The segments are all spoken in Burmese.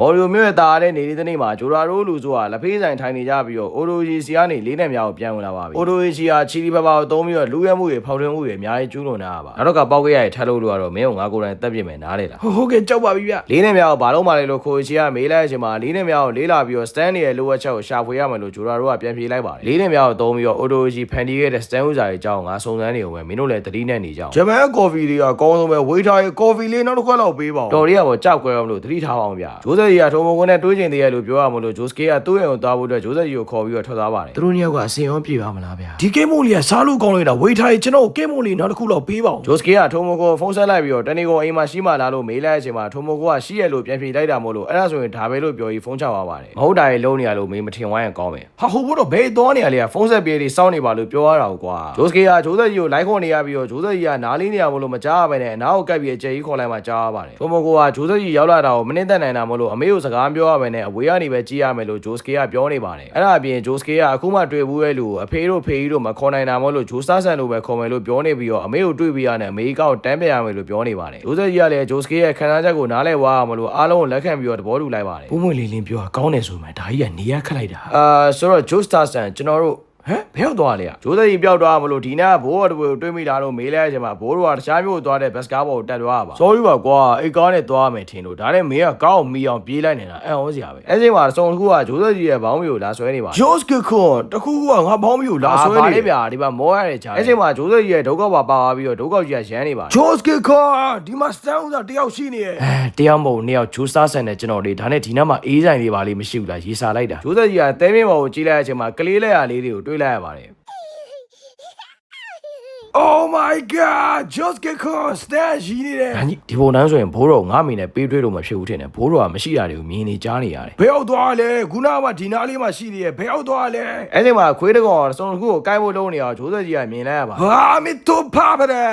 မော်ရီယိုမြို့ရဲ့တာရတဲ့နေဒီတနေ့မှာဂျိုရာရိုလူဆိုတာလက်ဖေးဆိုင်ထိုင်နေကြပြီးတော့အိုတိုဂျီစီကနေလေးနဲ့များကိုပြန်ဝင်လာပါပြီအိုတိုဂျီဟာချီလီဘဘာကိုသုံးပြီးတော့လူရဲမှုတွေဖောက်ထွင်းမှုတွေအများကြီးကျူးလွန်နေတာပါနောက်တော့ကပေါက်ခဲ့ရတဲ့ထပ်လို့လို့ကတော့မင်းကငါကိုယ်တိုင်တက်ပြစ်မယ်နားလေလားဟုတ်ဟုတ်ကဲ့ကြောက်ပါပြီဗျလေးနဲ့များကိုဘာလို့မှလဲလို့ခိုချီကမေးလိုက်တဲ့အချိန်မှာလေးနဲ့များကိုလေးလာပြီးတော့ stand ရဲ့လိုအပ်ချက်ကိုရှာဖွေရမယ်လို့ဂျိုရာရိုကပြန်ပြေးလိုက်ပါတယ်လေးနဲ့များကိုသုံးပြီးတော့အိုတိုဂျီဖန်တီးခဲ့တဲ့ stand ဥစားရဲ့အကြောင်းငါစုံစမ်းနေအောင်ပဲမင်းတို့လည်းသတိနဲ့နေကြအောင်ဂျပန်ကော်ဖီလေးကအကောင်းဆုံးပဲဝေးထားရဲ့ကော်ဖီလေးနောက်တစ်ခွက်လောက်ပေးပါဦးတော်ရီကပေါ်ကြောက်ကြွယ်အောင်လို့သတိထားပါအောင်ဗျာဂျိုးဆက်ကြီးကထုံမကွန်းနဲ့တွေးကျင်သေးရလို့ပြောရမလို့ဂျိုးစကေကသူ့ရဲ့ကိုသွားဖို့အတွက်ဂျိုးဆက်ကြီးကိုခေါ်ပြီးတော့ထွက်သွားပါတယ်သူတို့နှစ်ယောက်ကအစင်ရောပြေပါမလားဗျာဒီကိမိုလီကစားလို့ကောင်းလိုက်တာဝေးထားရဲ့ကျွန်တော်ကိမိုလီနောက်တစ်ခုလောက်ပေးပါဦးဂျိုးစကေကထုံမကွန်းဖုန်းဆက်လိုက်ပြီးတော့တနေကုန်အိမ်မှာရှိမှလားလို့မေးလိုက်တဲ့အချိန်မှာထုံမကွန်းကရှိရလို့ပြန်ဖြေလိုက်တာမို့လို့အဲ့ဒါဆိုရင်ဒါပဲလို့ပြောပြီးဖုန်းချသွားပါတယ်မဟုတ်တာရေလုံးနေရလို့မေးမထင်ဝိုင်းရင်ကောင်းမယ်ဟာဟိုဘတော့ဘယ်သွားနေရလဲလေဖုန်းဆက်ပြေးတွေစောင်းနေပါလို့ပြောရတာကွာဂျိုးစကေကဂျိုးဆက်ကြီးကိုလိုက်ခေါ်နေရပြီးတော့ဂျိုးဆက်ကြီးကနားလေးနေရမလို့မကြားရပဲနဲ့အနားကိုကပ်ပြီးအကျယ်ကြီးခေါ်လိုက်မှကြားရပါတယ်ထုံမကွန်းကဂျိုးဆက်ကြီးရောက်လာတာကိုမနှင်းသက်နိုင်တာမို့လို့အမေကိုစကားပြောရမယ်နဲ့အဝေးကနေပဲကြည့်ရမယ်လို့ဂျိုးစကေကပြောနေပါတယ်အဲ့ဒါအပြင်ဂျိုးစကေကအခုမှတွေ့ဘူးရဲ့လူကိုအဖေတို့ဖေကြီးတို့မခေါ်နိုင်တာမို့လို့ဂျိုးစတာဆန်လို့ပဲခေါ်မယ်လို့ပြောနေပြီးတော့အမေကိုတွေ့ပြီးရနဲ့အမေကောက်တန်းပြရမယ်လို့ပြောနေပါတယ်ဂျိုးဆက်ကြီးကလည်းဂျိုးစကေရဲ့ခံစားချက်ကိုနားလဲဝါရမလို့အားလုံးကိုလက်ခံပြီးတော့သဘောတူလိုက်ပါတယ်ပုံမွေလေးလင်းပြောတာကောင်းတယ်ဆိုမှဒါကြီးကနေရခက်လိုက်တာအာဆိုတော့ Joe Starson ကျွန်တော်တို့ ဟမ်ဘယ်ရောက်သွားလဲอ่ะဂျိုးသက်ကြီးပျောက်သွားမလို့ဒီနေ့ကဘိုးတော်တို့ကိုတွေးမိတာလို့မေးလိုက်တဲ့အချိန်မှာဘိုးတော်ကတခြားမျိုးကိုသွားတဲ့ဘတ်စကားဘောကိုတက်သွားတာပါ sorry ပါကွာအိတ်ကားနဲ့သွားမယ်ထင်လို့ဒါနဲ့မင်းကကောင်းမီအောင်ပြေးလိုက်နေတာအံ့ဩစရာပဲအဲ့ဒီမှာစုံတစ်ခုကဂျိုးသက်ကြီးရဲ့ဘောင်းမီကိုလာဆွဲနေပါဂျော့စ်ကခွန်တခုကငါဘောင်းမျိုးလာဆွဲပါနေလေဗျာဒီမှာမောရတဲ့ချာအဲ့ဒီမှာဂျိုးသက်ကြီးရဲ့ဒုက္ခပါပါသွားပြီးတော့ဒုက္ခကြီးကရမ်းနေပါဂျော့စ်ကခွန်ဒီမှာစတန်ဥစားတယောက်ရှိနေရဲ့အဲတရားမဟုတ်နှစ်ယောက်ဂျိုးစတာဆန်နဲ့ကျွန်တော်လေးဒါနဲ့ဒီနောက်မှာအေးဆိုင်လေးပါလေးမရှိဘူးလားရေးစားလိုက်တာဂျိုးသက်ကြီးကတဲမင်းဘော်ကိုကြည့်လိုက်တဲ့အချိန်မှာကလေးလက်ရလေးတွေကိုတွေးလိုက်ရပါတယ် Oh my god ဂျော့စ်ကခွန်စတန်ရှိနေတယ်။ဒါကြီးဒီပုံတန်းဆိုရင်ဘိုးတော်ငါမိနဲ့ပေးတွေးလို့မဖြစ်ဘူးထင်တယ်။ဘိုးတော်ကမရှိတာတွေကိုမြင်နေကြားနေရတယ်ဘယ်ရောက်သွားလဲခုနကဒီနားလေးမှာရှိနေရဲ့ဘယ်ရောက်သွားလဲ။အဲဒီမှာခွေးတကောင်ကစုံတစ်ခုကိုကိုက်ဖို့လုံးနေအောင်ဂျိုးသက်ကြီးကမြင်လိုက်ရပါဟာမစ်တူပါပရာ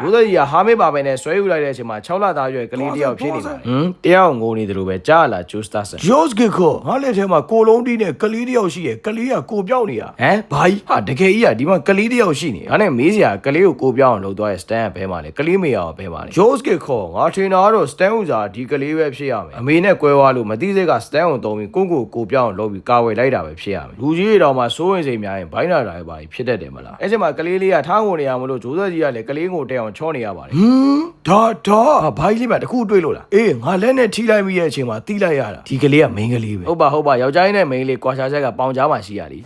ဂျိုးသက်ကြီးကဟာမေးပါပဲနဲ့ဆွဲယူလိုက်တဲ့အချိန်မှာ6လသားရွယ်ကလေးတစ်ယောက်ဖြစ်နေပါတယ်။ဟမ်တယောက်ငိုနေတယ်လို့ပဲကြားလာဂျိုးစတာဆန်ဂျော့စ်ကခွန်ငါလက်ထဲမှာကိုလုံးတီးနဲ့ကလေးတယောက်ရှိရဲ့ကလေးကကိုပြောက်နေတာဟမ်ဘာကြီးဟာတကယ်ကြီးကဒီမှာကလေးတစ်ယောက်ရှိနေ။ဒါနဲ့မေးစရာကလေးကိုကိုပြောင်းအောင်လုပ်သွားတဲ့စတန်ကဘဲမှာလေကလေးမေးအောင်ဘဲမှာလေဂျိုးစကစ်ခေါ်ငါထင်တာကတော့စတန်ဥစားဒီကလေးပဲဖြစ်ရမယ်။အမေနဲ့ကွဲသွားလို့မသိစိတ်ကစတန်ကိုတုံးပြီးကိုကိုကိုပြောင်းအောင်လုပ်ပြီးကာဝယ်လိုက်တာပဲဖြစ်ရမယ်။လူကြီးတွေတော့မှစိုးရင်စိတ်များရင်ဘိုင်းနာတာပဲပါဖြစ်တတ်တယ်မလား။အဲ့ချိန်မှာကလေးလေးကထားငိုနေရမလို့ဂျိုးသက်ကြီးကလည်းကလေးကိုတက်အောင်ချောနေရပါတယ်။ဟမ်ဒါဒါဘာကြီးလေးမှာတခုတွေးလို့လားအေးငါလက်နဲ့ထိလိုက်မိရဲ့အချိန်မှာတီးလိုက်ရတာဒီကလေးကမိန်းကလေးပဲဟုတ်ပါဟုတ်ပါယောက်ျားလေးနဲ့မိန်းကလေးကွာခြားချက်ကပေါင်ကြားမှရှိရလी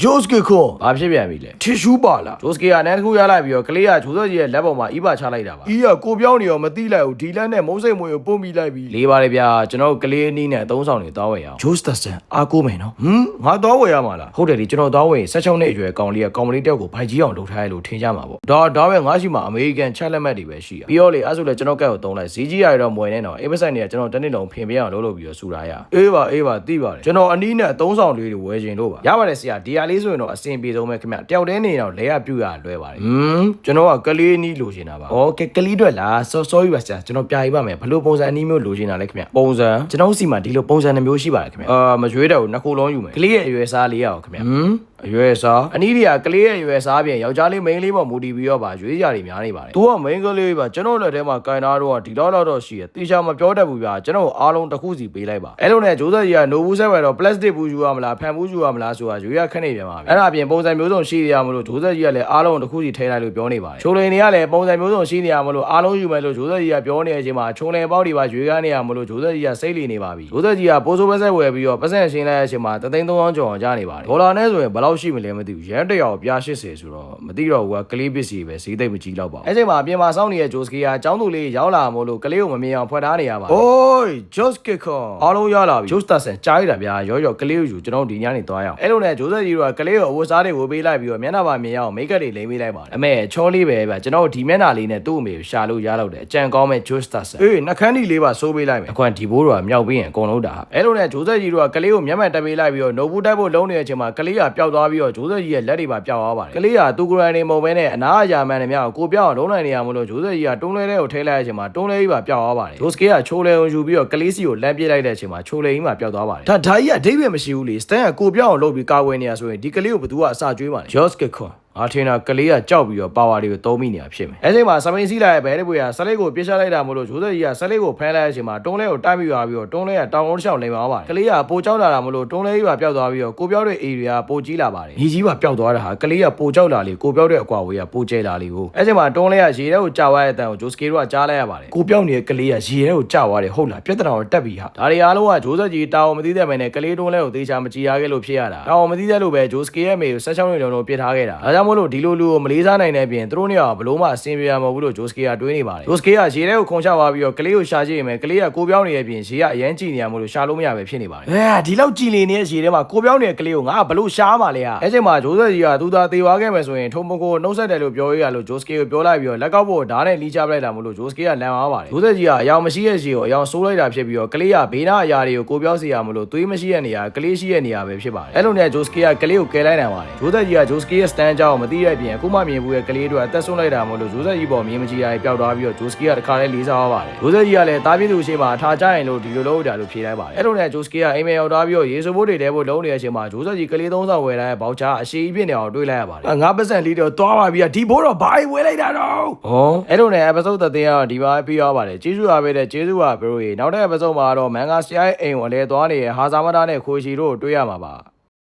ဂျော့စ်ကခွန်ဘာဖြစ်ပြန်ပြီလဲတီရှူးပါလားဂျိုးစကီကနန်းတစ်ခုရလိုက်ပြီးတော့ကလေးကဂျိုးသက်ကြီးရဲ့လက်ပေါ်မှာအီးပါချလိုက်တာပါအီးကကိုပြောင်းနေရောမတီးလိုက်ဘူးဒီလက်နဲ့မုန်းစိတ်မွေကိုပုံမိလိုက်ပြီလေးပါတယ်ဗျာကျွန်တော်တို့ကလေးအနည်းနဲ့အသုံးဆောင်တွေတောင်းဝယ်ရအောင်ဂျိုးစတဆန်အားကိုးမယ်နော်ဟမ်ငါတော့ဝယ်ရမှာလားဟုတ်တယ်ဒီကျွန်တော်တောင်းဝယ်16နှစ်အရွယ်ကောင်လေးကကောင်မလေးတယောက်ကိုဘိုက်ကြီးအောင်လုပ်ထားရလို့ထင်ကြမှာပေါ့ဒါဒါပဲငါရှိမှာအမေရိကန်ချက်လက်မှတ်တွေပဲရှိရပြီးတော့လေအဲ့ဆိုလေကျွန်တော်ကက်ကိုတုံးလိုက်ဈေးကြီးရတော့မွေနေတော့အိမ်မဆိုင်တွေကကျွန်တော်တနေ့လုံးဖင်ပြအောင်လုပ်လို့ပြီးတော့စူတာရအေးပါအေးပါသိပါတယ်ကျွန်တော်အနည်းနဲ့အသုံးဆောင်လေးတွေဝယ်ခြင်းလို့ပါရပါတယ်ဆရာဒီဟာလေးဆိုရင်တော့အဆင်ပြေဆုံးပဲခင်ဗျတယောက်တည်းနေတော့လဲရပြူရလွဲပါတယ်ဟမ်ကျွန်တော်ကကလေးအနည်းလိုချင်တာပါဩကဲကလေးတွေလား so sorry ပါဆရာကျွန်တော်ပြရေးပါမယ်ဘလို့ပုံစံအနည်းမျိုးလိုချင်တာလဲခင်ဗျပုံစံကျွန်တော်စီမှာဒီလိုပုံစံတစ်မျိုးရှိပါတယ်ခင်ဗျအာမရွေးတော့ဘူးနှစ်ခုလုံးယူမယ်ကလေးရဲ့အရွယ်စားလေးရအောင်ခင်ဗျဟမ် အရွယ်စားအနည်းတွေကကလေးရဲ့အရွယ်စားပြင်ယောက်ျားလေးမိန်းလေးပေါ်မူတည်ပြီးတော့ပါရွေးကြတွေများနေပါတယ်။ तू ကမိန်းကလေးပါကျွန်တော်လက်ထဲမှာကန်သားတော့ဒီလောက်လောက်တော့ရှိရတေချာမပြောတတ်ဘူးဗျာကျွန်တော်အားလုံးတစ်ခုစီပေးလိုက်ပါအဲ့လိုနဲ့ဂျိုးဆက်ကြီးကနိုဘူးဆက်ဝယ်တော့ plastic ဘူးယူရမလားဖန်ဘူးယူရမလားဆိုတာရွေးရခက်နေပြန်ပါပြီအဲ့ဒါအပြင်ပုံစံမျိုးစုံရှိရမလို့ဂျိုးဆက်ကြီးကလည်းအားလုံးတစ်ခုစီထိလိုက်လို့ပြောနေပါတယ်ချိုလိန်တွေကလည်းပုံစံမျိုးစုံရှိနေရမလို့အားလုံးယူမယ်လို့ဂျိုးဆက်ကြီးကပြောနေတဲ့အချိန်မှာချိုလိန်ပေါက်တွေပါရွေးကားနေရမလို့ဂျိုးဆက်ကြီးကစိတ်လီနေပါပြီဂျိုးဆက်ကြီးကပိုးဆိုးပဲဆက်ဝယ်ပြီးတော့ပတ်စံရှင်းလိုက်တဲ့အချိန်မှာတသိန်း3000ကျော်အောင်ကြားနေပါတယ်ဒေါ်လာနဲ့ဆိုရင်ဘယ်လောက်လောက်ရှိမလဲမသိဘူးရန်တရာကိုပြား80ဆိုတော့မသိတော့ဘူးကကလေးပစ္စည်းပဲဈေးသိမ့်မကြီးတော့ပါဘူးအဲ့ဒီမှာပြင်မာဆောင်နေတဲ့ဂျိုစကီယာចောင်းသူလေးရောက်လာမို့လို့ကလေးကိုမမြင်အောင်ဖွက်ထားနေရပါဘူးအိုးဂျိုစကီကွန်အားလုံးရောက်လာပြီဂျိုစတာဆန်ကြားရတာဗျာရောရောကလေးကိုယူကျွန်တော်ဒီညနေသွားရအောင်အဲ့လိုနဲ့ဂျိုဆက်ကြီးတို့ကကလေးကိုအဝတ်စားတွေဝေးပေးလိုက်ပြီးတော့မျက်နှာပါမြင်အောင်မိတ်ကပ်တွေလိမ့်ပေးလိုက်ပါတယ်အမေချောလေးပဲဗျာကျွန်တော်ဒီမျက်နှာလေးနဲ့သူ့အမေကိုရှာလို့ရတော့တယ်အကြံကောင်းမဲ့ဂျိုစတာဆန်အေးနှခမ်းဒီလေးပါစိုးပေးလိုက်မယ်အခွန်ဒီဘိုးတို့ကမြောက်ပြီးရင်အကုန်လုံးတာအဲ့လိုနဲ့ဂျိုဆက်ကြီးတို့ကကလေးကိုမျက်မှန်တက်ပေးလိုက်ပြီးတော့နှုတ်ဘူးတိုက်ဖို့လုံးနေတဲ့အချိန်မှာကလေးကပျောက်သွားပြီးတော့ဂျိုးဆက်ကြီးရဲ့လက်တွေပါပျောက်သွားပါတယ်ကလေးကသူကိုယ်တိုင်နေမဟုတ်ဘဲနဲ့အနာအရာမှန်တယ်များကိုပြောက်အောင်လုံးနိုင်နေရမလို့ဂျိုးဆက်ကြီးကတွန်းလဲတဲ့ကိုထိလိုက်တဲ့အချိန်မှာတွန်းလဲကြီးပါပျောက်သွားပါတယ်ဂျိုးစကေကချိုးလဲအောင်ယူပြီးတော့ကလေးစီကိုလမ်းပြေးလိုက်တဲ့အချိန်မှာချိုးလဲကြီးမှာပျောက်သွားပါတယ်ဒါဒါကြီးကအဓိပ္ပာယ်မရှိဘူးလေစတန်ကကိုပြောင်းအောင်လုပ်ပြီးကာဝယ်နေရဆိုရင်ဒီကလေးကိုဘသူကအစာကျွေးပါလဲဂျော့စကခွန် ငါထင်တာကလေးကကြောက်ပြီးတော့ပါဝါတွေကိုသုံးမိနေတာဖြစ်မယ်အဲချိန်မှာစပိန်စီးလာရဲ့ဘဲတဲ့ပွေကဆက်လက်ကိုပြစ်ချလိုက်တာမို့လို့ဂျိုးဆက်ကြီးကဆက်လက်ကိုဖမ်းလိုက်တဲ့အချိန်မှာတွန်းလဲကိုတိုက်ပြီးသွားပြီးတော့တွန်းလဲကတောင်ကုန်းတစ်လျှောက်လိမ်ပါပါတယ်ကလေးကပိုကြောက်လာတာမို့လို့တွန်းလဲကြီးပါပျောက်သွားပြီးတော့ကိုပြောက်တဲ့အေရီယာပိုကြီးလာပါတယ်ညီကြီးပါပျောက်သွားတာဟာကလေးကပိုကြောက်လာလေကိုပြောက်တဲ့အကွာဝေးကပိုကျဲလာလေကိုအဲချိန်မှာတွန်းလဲကရေထဲကိုကြာသွားတဲ့အတန်ကိုဂျိုစကေတို့ကကြားလိုက်ရပါတယ်ကိုပြောက်နေတဲ့ကလေးကရေထဲကိုကြာသွားတယ်ဟုတ်လားပြဿနာကိုတက်ပြီဟာဒါတွေအားလုံးကဂျိုးဆက်ကြီးတာဝန်မသိတဲ့မယ်နဲ့ကလေးတွန်းလဲကိုသေချာမကြည်ရခဲ့လို့ဖြစ်ရတာတာဝန်မသိတဲ့လို့ပဲဂျိုစကေရဲ့မေကိုဆက်ချောင်းနေလုံးလုံးပြစ်ထားခဲ့တာဒါကြောင့်မို့လို့ဒီလိုလူကိုမလေးစားနိုင်တဲ့ပြင်သူတို့နေရာဘလို့မှအဆင်ပြေရမှာမဟုတ်ဘူးလို့ဂျိုစကေကတွေးနေပါတယ်ဂျိုစကေကရေထဲကိုခုံချသွားပြီးတော့ကလေးကိုရှာကြည့်ရင်ပဲကလေးကကိုပြောင်းနေတဲ့ပြင်ရေကအရန်ကြည့်နေရမို့လို့ရှာလို့မရပဲဖြစ်နေပါတယ်အဲဒီလောက်ကြည်လင်နေတဲ့ရေထဲမှာကိုပြောင်းနေတဲ့ကလေးကိုငါကဘလို့ရှားမှလဲဟာအဲချိန်မှာဂျိုးဆက်ကြီးကသူသာသေသွားခဲ့မယ်ဆိုရင်ထုံမကိုနှုတ်ဆက်တယ်လို့ပြောရရလို့ဂျိုစကေကိုပြောလိုက်ပြီးတော့လက်ကောက်ဖို့ဓာတ်နဲ့လီးချပလိုက်တာမို့လို့ဂျိုစကေကလန်သွားပါတယ်ဂျိုးဆက်ကြီးကအယောင်မရှိရဲ့ရှီကိုအယောင်ဆိုးလိုက်တာဖြစ်ပြီးတော့ကလေးကဘေးနာအရာတွေကိုကိုပြောစီရမလို့သွေးမရှိရဲ့နေရာကလေးရှိရဲ့နေရာပဲဖြစ်ပါတယ်အဲ့လိုနဲ့ဂျိုစကေကကလေးကိုကယ်လိုက်နိုင်ပါတယ်ဂျိုးဆက်ကြီးကဂျိုစကေရဲ့စတန်ကြောင်းမသိတဲ့ပြင်အခုမှမြင်ဘူးရဲ့ကလေးတို့အသက်ဆုံးလိုက်တာမို့လို့ဂျိုးဆက်ကြီးပေါ်မြင်မကြည့်ရပျောက်သွားပြီးတော့ဂျိုစကေကတခါလဲလေးစားသွားပါတယ်ဂျိုးဆက်ကြီးကလည်းတားပြည့်သူရှိမှထားကြရင်လို့ဒီလိုလုပ်တာလို့ဖြေလိုက်ပါတယ်အဲ့လိုနဲ့ဂျိုစကေကအိမ်မက်ရောက်သွားပြီးတော့ရေစိုးဘိုးတွေတဲဖို့လုံးနေတဲ့အချိန်မှာဂျိုးဆက်ကြီးကလေးသုံးဆောင်ဝယ်လာတဲ့ဘောက်ချာအရှိအပြည့်နေအောင်တွေးလိုက်ရပါတယ်ငါပတ်စံလေးတော့သွားပါပြီဟာဒီဘိုးတော့ဘာဝဲလိုက်တာတော့။ဟောအဲ့လိုနဲ့ episode 13ကတော့ဒီပါပြီးသွားပါတယ်။ကျေးဇူးပါပဲတဲ့ကျေးဇူးပါဘရိုရေ။နောက်တဲ့ episode မှာတော့ manga ဆရာရဲ့အိမ်ကိုအလဲသွားနေတဲ့ဟာဇာမတာနဲ့ခိုရှီတို့ကိုတွေ့ရမှာပါ။